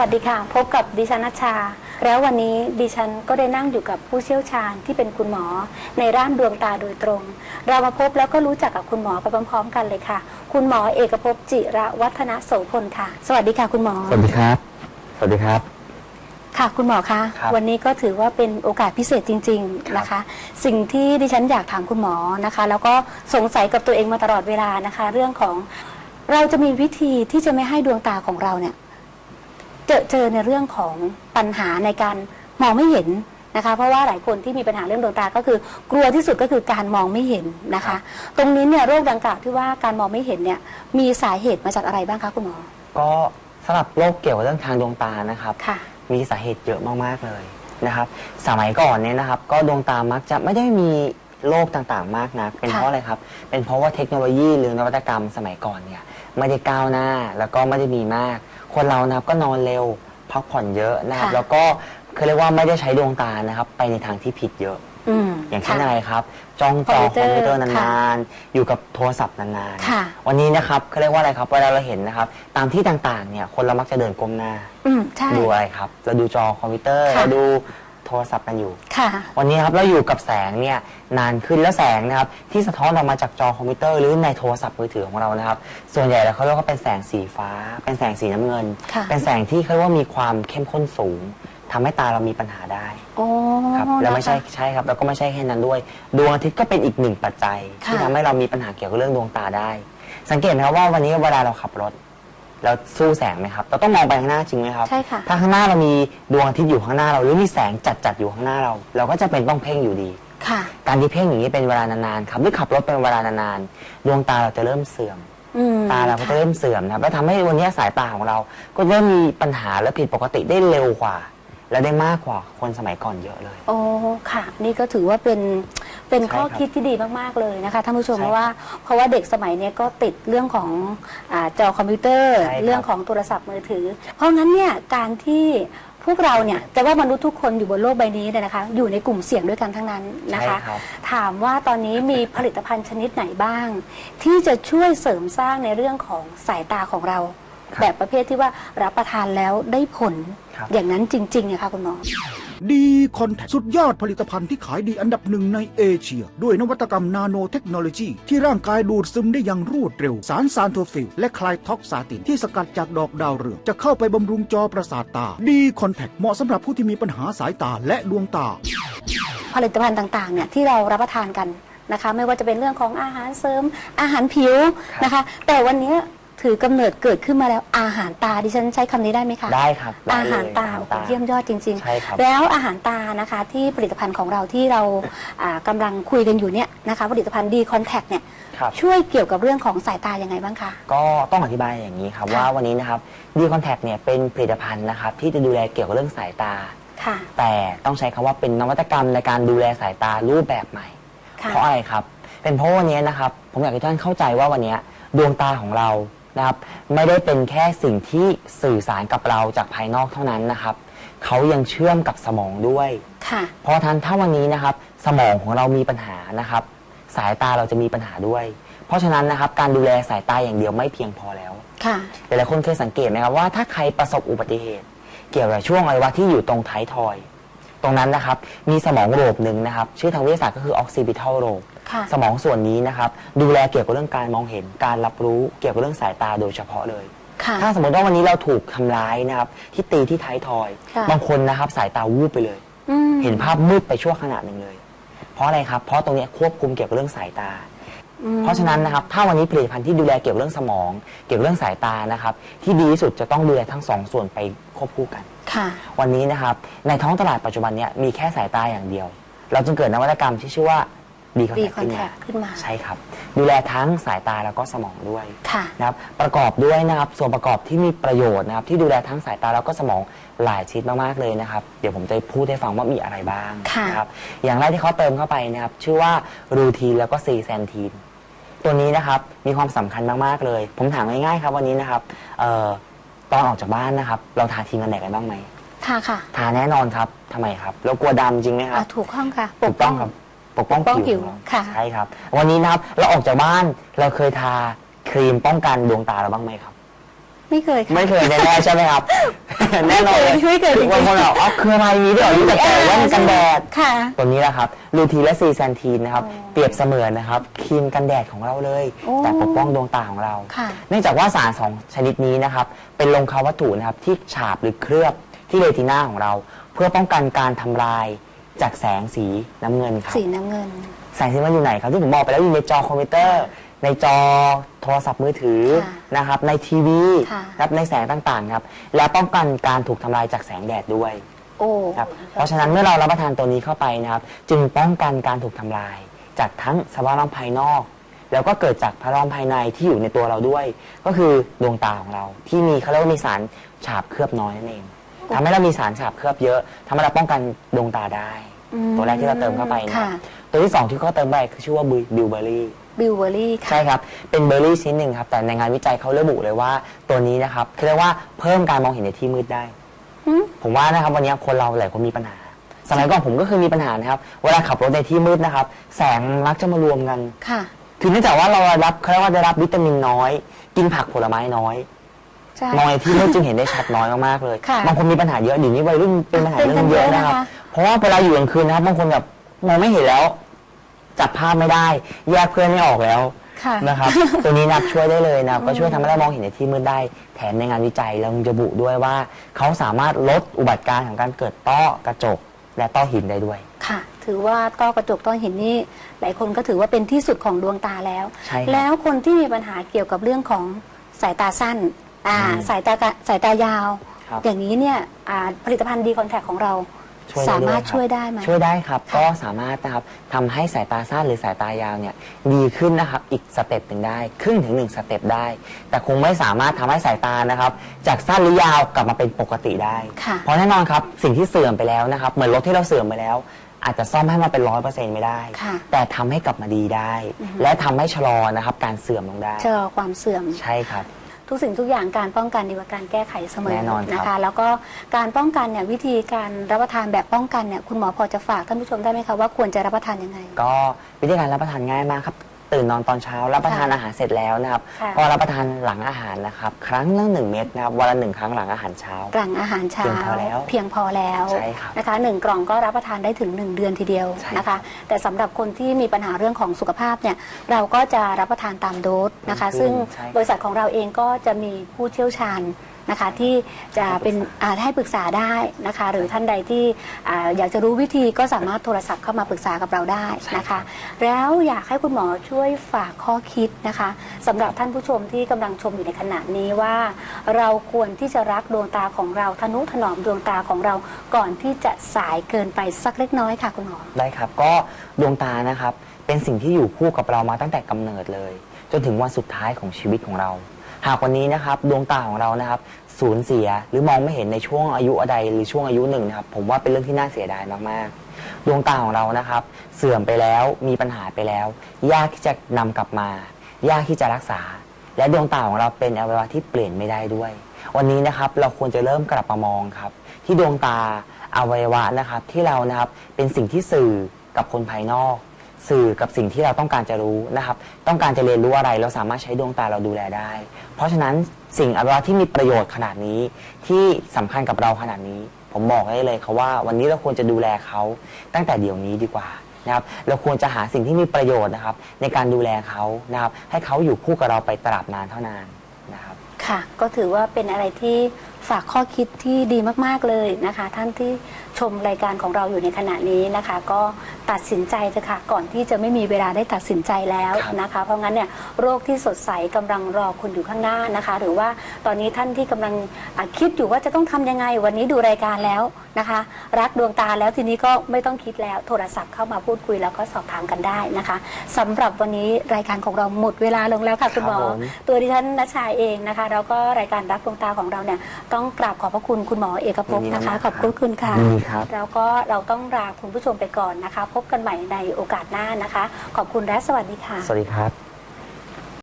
วัสดีค่ะ พบกับดิฉันนัชชา แล้ววันนี้ดิฉันก็ได้นั่งอยู่กับผู้เชี่ยวชาญที่เป็นคุณหมอ ในด้านดวงตาโดยตรง เรามาพบแล้วก็รู้จักกับคุณหมอไปพร้อมๆกันเลยค่ะ คุณหมอเอกภพจิระวัฒนโสพลค่ะ สวัสดีค่ะ คุณหมอ สวัสดีครับ สวัสดีครับ ค่ะคุณหมอคะครับวันนี้ก็ถือว่าเป็นโอกาสพิเศษจริง ๆนะคะ สิ่งที่ดิฉันอยากถามคุณหมอนะคะ แล้วก็สงสัยกับตัวเองมาตลอดเวลานะคะ เรื่องของเราจะมีวิธีที่จะไม่ให้ดวงตาของเราเนี่ย เจอเจอในเรื่องของปัญหาในการมองไม่เห็นนะคะ เพราะว่าหลายคนที่มีปัญหาเรื่องดวงตาก็คือกลัวที่สุดก็คือการมองไม่เห็นนะคะ ตรงนี้เนี่ยโรคดังกล่าวที่ว่าการมองไม่เห็นเนี่ยมีสาเหตุมาจากอะไรบ้างคะคุณหมอ ก็สำหรับโรคเกี่ยวกับเรื่องทางดวงตานะครับ ค่ะ มีสาเหตุเยอะมากๆเลยนะครับ สมัยก่อนเนี่ยนะครับ ก็ดวงตามักจะไม่ได้มีโรคต่างๆ มากนัก เป็นค่ะเพราะอะไรครับ เป็นเพราะว่าเทคโนโลยีหรือนวัตกรรมสมัยก่อนเนี่ยไม่ได้ก้าวหน้าแล้วก็ไม่ได้มีมาก คนเรานะครับก็นอนเร็วพักผ่อนเยอะนะครับ ค่ะแล้วก็คือเรียกว่าไม่ได้ใช้ดวงตานะครับ ไปในทางที่ผิดเยอะ อืมอย่างเช่นค่ะอะไรครับจ้องจอคคออมมพิพิววเตเตออร์ร์นานๆ อยู่กับโทรศัพท์นานค่ะ ๆวันนี้นะครับเขาเรียกว่าอะไรครับเวลาเราเห็นนะครับ ตามที่ต่างๆเนี่ยคนเรามักจะเดินก้มหน้าอืมใช่ ดูอะไรครับเราดูจอคอมพิวเตอร์ค่ะ เราดู โทรศัพท์กันอยู่ ค่ะ วันนี้ครับเราอยู่กับแสงเนี่ยนานขึ้นแล้วแสงนะครับที่สะท้อนออกมาจากจอคอมพิวเตอร์หรือในโทรศัพท์มือถือของเรานะครับ ส่วนใหญ่แล้วเขาเรียกว่าเป็นแสงสีฟ้า เป็นแสงสีน้ำเงิน ค่ะ เป็นแสงที่เขาเรียกว่ามีความเข้มข้นสูงทำให้ตาเรามีปัญหาได้โอ้ครับแล้วไม่ใช่นะคะ ใช่ครับแล้วก็ไม่ใช่แค่นั้นด้วย ดวงอาทิตย์ก็เป็นอีกหนึ่งปัจจัย ที่ค่ะ ทำให้เรามีปัญหาเกี่ยวกับเรื่องดวงตาได้ สังเกตไหมครับว่าวันนี้เวลาเราขับรถ เราสู้แสงไหมครับ เราต้องมองไปข้างหน้าจริงไหมครับ ใช่ค่ะ ถ้าข้างหน้าเรามีดวงอาทิตย์อยู่ข้างหน้าเราหรือมีแสงจัดๆอยู่ข้างหน้าเรา เราก็จะเป็นต้องเพ่งอยู่ดี ค่ะ การที่เพ่งอย่างนี้เป็นเวลานานๆครับหรือขับรถเป็นเวลานานๆดวงตาเราจะเริ่มเสื่อม อืมตาเราก็จะเริ่มเสื่อมนะครับแล้วทำให้วันนี้สายตาของเรา ก็เริ่มมีปัญหาและผิดปกติได้เร็วกว่า และได้มากกว่าคนสมัยก่อนเยอะเลย โอ้ค่ะ นี่ก็ถือว่าเป็น เป็นใช่ข้อครับคิดที่ดีมากๆเลยนะคะท่านผู้ชมใช่เพราะว่าเพราะว่าเด็กสมัยเนี้ยก็ติดเรื่องของอาจอคอมพิวเตอร์ใช่ครับเรื่องของโทรศัพท์มือถือ เพราะงั้นเนี่ยการที่พวกเราเนี่ยจะว่ามนุษย์ทุกคนอยู่บนโลกใบนี้เนี่ยนะคะ อยู่ในกลุ่มเสี่ยงด้วยกันทั้งนั้นนะคะใช่ครับถามว่าตอนนี้มีผลิตภัณฑ์ชนิดไหนบ้าง ที่จะช่วยเสริมสร้างในเรื่องของสายตาของเราครับแบบประเภทที่ว่ารับประทานแล้วได้ผลครับอย่างนั้นจริงๆเนี่ยค่ะคุณหมอ ดีคอนแทคสุดยอดผลิตภัณฑ์ที่ขายดีอันดับหนึ่งในเอเชีย ด้วยนวัตกรรมนาโนเทคโนโลยี ที่ร่างกายดูดซึมได้อย่างรวดเร็ว สารซานโทฟิลและคลายท็อกซาตินที่สกัดจากดอกดาวเรือง จะเข้าไปบำรุงจอประสาทตา ดีคอนแทคเหมาะสำหรับผู้ที่มีปัญหาสายตาและดวงตา ผลิตภัณฑ์ต่างๆเนี่ยที่เรารับประทานกันนะคะ ไม่ว่าจะเป็นเรื่องของอาหารเสริมอาหารผิวนะคะ แต่วันนี้ ถือกำเนิดเกิดขึ้นมาแล้วอาหารตาดิฉันใช้คำนี้ได้ไหมคะ ได้ครับได้อาเลยหารตาอาหารโอ้โหตาเยี่ยมยอดจริง ใช่ครับแล้วอาหารตานะคะที่ผลิตภัณฑ์ของเราที่เราอ่ากำลังคุยกันอยู่เนี่ยนะคะผลิตภัณฑ์ดีคอนแทคเนี่ยครับ ช่วยเกี่ยวกับเรื่องของสายตายังไงบ้างคะ ก็ต้องอธิบายอย่างนี้ครับค่ะ ว่าวันนี้นะครับดีคอนแทคเนี่ยเป็นผลิตภัณฑ์นะครับที่จะดูแลเกี่ยวกับเรื่องสายตา ค่ะ แต่ต้องใช้คำว่าเป็นนวัตกรรมในการดูแลสายตารูปแบบใหม่ ค่ะ เพราะอะไรครับ เป็นเพราะวันนี้นะครับ ผมอยากให้ทุกท่านเข้าใจว่าวันนี้ดวงตาของเรา นะครับ ไม่ได้เป็นแค่สิ่งที่สื่อสารกับเราจากภายนอกเท่านั้นนะครับ เขายังเชื่อมกับสมองด้วย ค่ะ เพราะฉะนั้นถ้าวันนี้นะครับ สมองของเรามีปัญหานะครับ สายตาเราจะมีปัญหาด้วย เพราะฉะนั้นนะครับ การดูแลสายตาอย่างเดียวไม่เพียงพอแล้ว ค่ะ หลายๆคนเคยสังเกตไหมครับว่าถ้าใครประสบอุบัติเหตุ เกี่ยวกับช่วงอวัยวะที่อยู่ตรงท้ายทอย ตรงนั้นนะครับ มีสมองโลบหนึ่งนะครับ ชื่อทางวิทยาศาสตร์ก็คือ occipital lobe ค่ะ สมองส่วนนี้นะครับ ดูแลเกี่ยวกับเรื่องการมองเห็น การรับรู้เกี่ยวกับเรื่องสายตาโดยเฉพาะเลย ค่ะ ถ้าสมมติว่าวันนี้เราถูกทำร้ายนะครับ ที่ตีที่ท้ายทอย ค่ะ บางคนนะครับสายตาวูบไปเลย อืม เห็นภาพมืดไปชั่วขณะหนึ่งเลย เพราะอะไรครับ เพราะตรงเนี้ยควบคุมเกี่ยวกับเรื่องสายตา อืม เพราะฉะนั้นนะครับ ถ้าวันนี้ผลิตภัณฑ์ที่ดูแลเกี่ยวกับเรื่องสมอง เกี่ยวกับเรื่องสายตานะครับ ที่ดีที่สุดจะต้องดูแลทั้งสองส่วนไปควบคู่กัน ค่ะ วันนี้นะครับในท้องตลาดปัจจุบันเนี่ยมีแค่สายตาอย่างเดียว เราจึงเกิดนวัตกรรมที่ชื่อว่าดีคอนดีแทคคอนขึ้นแทมาคขึ้นมาใช่ครับ ดูแลทั้งสายตาแล้วก็สมองด้วยค่ะนะครับประกอบด้วยนะครับส่วนประกอบที่มีประโยชน์นะครับ ที่ดูแลทั้งสายตาแล้วก็สมองหลายชนิดมากๆเลยนะครับ เดี๋ยวผมจะพูดให้ฟังว่ามีอะไรบ้างค่ะนะครับอย่างแรกที่เขาเติมเข้าไปนะครับ ชื่อว่ารูทีนแล้วก็ซีแซนทีนตัวนี้นะครับมีความสำคัญมากๆเลย ผมถามง่ายๆครับวันนี้นะครับเอ่อ ตอนออกจากบ้านนะครับ เราทาครีมกันแดดกันบ้างไหมค่ะค่ะทาแน่นอนครับทำไมครับ เรากลัวดำจริงไหมครัอะบถูกข้องค่ะ ถูกต้องครับปกป้องปกป้องผิผิววของเราค่ะ ใช่ครับ วันนี้นะครับเราออกจากบ้านเราเคยทาครีมป้องกันดวงตาเราบ้างไหมครับ ไม่เคยค่ะ ไม่เคยแน่ๆใช่ไหมครับ แน่นอนเลยไม่เคยจริงๆ บางคนบอกอ๋อคืออะไรมีด้วยเหรอรู้จักแต่แว่นกันแดด ค่ะ ตัวนี้แหละครับลูทีนและซีแซนทีนนะครับ เปรียบเสมือนนะครับครีมกันแดดของเราเลย โอ้แต่ปกป้องดวงตาของเรา ค่ะ เนื่องจากว่าสารสองชนิดนี้นะครับ เป็นลงคาวัตถุนะครับที่ฉาบหรือเคลือบที่เรตินาของเรา เพื่อป้องกันการทำลายจากแสงสีน้ำเงินครับ สีน้ำเงิน แสงสีมันอยู่ไหนครับที่ผมบอกไปแล้วอยู่ในจอคอมพิวเตอร์ ในจอโทรศัพท์มือถือค่ะนะครับ ในทีวีค่ะนะครับในแสงต่างๆครับ และป้องกันการถูกทำลายจากแสงแดดด้วยโอ้ ครับเพราะฉะนั้นเมื่อเรารับประทานตัวนี้เข้าไปนะครับ จึงป้องกันการถูกทำลาย จากทั้งสภาพแวดล้อมภายนอก แล้วก็เกิดจากภายล้อมภายในที่อยู่ในตัวเราด้วย ก็คือดวงตาของเรา ที่มีเขาเรียกว่ามีสารฉาบเคลือบน้อยนั่นเองทำให้เรามีสารฉาบเคลือบเยอะทำให้เราป้องกันดวงตาได้ อืมตัวแรกที่เราเติมเข้าไปนะค่ะ ตัวที่สองที่เขาเติมไปคือชื่อว่าบิวเบอรี่ บิวเวอรี่ค่ะ ใช่ครับ เป็นเบอร์รี่ชิ้นหนึ่งครับ แต่ในงานวิจัยเขาระบุเลยว่าตัวนี้นะครับเขาเรียกว่าเพิ่มการมองเห็นในที่มืดได้ หืม ผมว่านะครับวันนี้คนเราหลายคนมีปัญหา สมัยก่อนผมก็เคยมีปัญหานะครับ เวลาขับรถในที่มืดนะครับ แสงมักจะมารวมกัน ค่ะ คือเนื่องจากว่าเรารับเขาเรียกว่าได้รับวิตามินน้อย กินผักผลไม้น้อย ใช่ มองในที่มืดจึงเห็นได้ชัดน้อยมากๆเลย ค่ะบางคนมีปัญหาเยอะเดี๋ยวนี้วัยรุ่นเป็นปัญหาเป็นเรื่องเยอะนะครับกันเยอะนะคะเพราะว่าเวลาอยู่กลางคืนนะครับบางคนแบบมองไม่เห็นแล้ว จับภาพไม่ได้ แยกเพื่อนไม่ออกแล้วค่ะ นะครับตัวนี้นะครับช่วยได้เลยนะครับก็ช่วยทำให้เรามองเห็นในที่มืดได้ แถมในงานวิจัยเราจะบุด้วยว่า เขาสามารถลดอุบัติการณ์ของการเกิดต้อกระจก และต้อหินได้ด้วย ค่ะ ถือว่าต้อกระจกต้อหินนี่หลายคนก็ถือว่าเป็นที่สุดของดวงตาแล้ว ใช่ครับแล้วคนที่มีปัญหาเกี่ยวกับเรื่องของสายตาสั้นอ่าอืมสายตากะสายตายาว ครับ อย่างนี้เนี่ยอ่าผลิตภัณฑ์ดีคอนแทคของเรา ช่วยได้สามารถด้วยครับช่วยได้ไหมช่วยได้ครับ ก็สามารถนะครับทำให้สายตาสั้นหรือสายตายาวเนี่ยดีขึ้นนะครับอีกสเต็ปหนึ่งได้ครึ่งถึงหนึ่งสเต็ปได้ แต่คงไม่สามารถทำให้สายตานะครับ จากสั้นหรือยาวกลับมาเป็นปกติได้ ค่ะ เพราะแน่นอนครับสิ่งที่เสื่อมไปแล้วนะครับ เหมือนรถที่เราเสื่อมไปแล้ว อาจจะซ่อมให้มาเป็นร้อยเปอร์เซ็นต์ไม่ได้ ค่ะแต่ทำให้กลับมาดีได้ และทำให้ชะลอนะครับการเสื่อมลงได้ชะลอความเสื่อม ใช่ครับ ทุกสิ่งทุกอย่างการป้องกันดีกว่าการแก้ไขเสมอแน่นอนครับ นะคะ แล้วก็การป้องกันเนี่ยวิธีการรับประทานแบบป้องกันเนี่ยคุณหมอพอจะฝากท่านผู้ชมได้ไหมคะว่าควรจะรับประทานยังไง ก็วิธีการรับประทานง่ายมากครับ ตื่นนอนตอนเช้ารับประทานอาหารเสร็จแล้วนะครับค่ะก็รับประทานหลังอาหารนะครับ ครั้งละหนึ่งเม็ดนะครับวันละหนึ่งครั้งหลังอาหารเช้าหลังอาหารเช้าเพียงพอแล้วเพียงพอแล้วใช่ครับนะคะหนึ่งกล่องก็รับประทานได้ถึง 1 เดือนทีเดียวใช่นะคะ แต่สำหรับคนที่มีปัญหาเรื่องของสุขภาพเนี่ยเราก็จะรับประทานตามโดสนะคะ อืมซึ่งใช่ครับ บริษัทของเราเองก็จะมีผู้เชี่ยวชาญ นะคะที่จะเป็นอ่าให้ปรึกษาได้นะคะ หรือท่านใดที่อ่าอยากจะรู้วิธีก็สามารถโทรศัพท์เข้ามาปรึกษากับเราได้นะคะ แล้วอยากให้คุณหมอช่วยฝากข้อคิดนะคะสำหรับท่านผู้ชมที่กำลังชมอยู่ในขณะนี้ว่า เราควรที่จะรักดวงตาของเราทนุถนอมดวงตาของเราก่อนที่จะสายเกินไปสักเล็กน้อยค่ะคุณหมอ ได้ครับก็ดวงตานะครับ เป็นสิ่งที่อยู่คู่กับเรามาตั้งแต่กำเนิดเลย จนถึงวันสุดท้ายของชีวิตของเรา หากวันนี้นะครับดวงตาของเรานะครับสูญเสียหรือมองไม่เห็นในช่วงอายุใดหรือช่วงอายุหนึ่งนะครับผมว่าเป็นเรื่องที่น่าเสียดายมากๆ ดวงตาของเรานะครับ เสื่อมไปแล้วมีปัญหาไปแล้ว ยากที่จะนำกลับมา ยากที่จะรักษา และดวงตาของเราเป็นอวัยวะที่เปลี่ยนไม่ได้ด้วย วันนี้นะครับเราควรจะเริ่มกลับมามองครับ ที่ดวงตาอวัยวะนะครับที่เรานะครับเป็นสิ่งที่สื่อกับคนภายนอก สื่อกับสิ่งที่เราต้องการจะรู้นะครับ ต้องการจะเรียนรู้อะไรเราสามารถใช้ดวงตาเราดูแลได้ เพราะฉะนั้นสิ่งอวัยวะที่มีประโยชน์ขนาดนี้ที่สำคัญกับเราขนาดนี้ ผมบอกได้เลยครับว่าวันนี้เราควรจะดูแลเขาตั้งแต่เดี๋ยวนี้ดีกว่านะครับเราควรจะหาสิ่งที่มีประโยชน์นะครับ ในการดูแลเขานะครับให้เขาอยู่คู่กับเราไปตราบนานเท่านานนะครับค่ะ ก็ถือว่าเป็นอะไรที่ฝากข้อคิดที่ดีมาก ๆ เลยนะคะ ท่านที่ชมรายการของเราอยู่ในขณะนี้นะคะ ก็ตัดสินใจเถอะค่ะก่อนที่จะไม่มีเวลาได้ตัดสินใจแล้วครับนะคะ เพราะงั้นเนี่ยโรคที่สดใสกำลังรอคุณอยู่ข้างหน้านะคะ หรือว่าตอนนี้ท่านที่กำลังอะคิดอยู่ว่าจะต้องทำยังไงวันนี้ดูรายการแล้วนะคะ รักดวงตาแล้วทีนี้ก็ไม่ต้องคิดแล้วโทรศัพท์เข้ามาพูดคุยแล้วก็สอบถามกันได้นะคะสำหรับวันนี้รายการของเราหมดเวลาลงแล้วค่ะคุณหมอครับผม ตัวดิฉันนัชชาเองนะคะแล้วก็รายการรักดวงตาของเราเนี่ยต้องกราบขอบพระคุณคุณหมอเอกภพนะคะยินดีมากขอบพระคุณค่ะ ยินดีครับ แล้วก็เราต้องลาคุณผู้ชมไปก่อนนะคะ พบกันใหม่ในโอกาสหน้านะคะ ขอบคุณและสวัสดีค่ะ สวัสดีครับ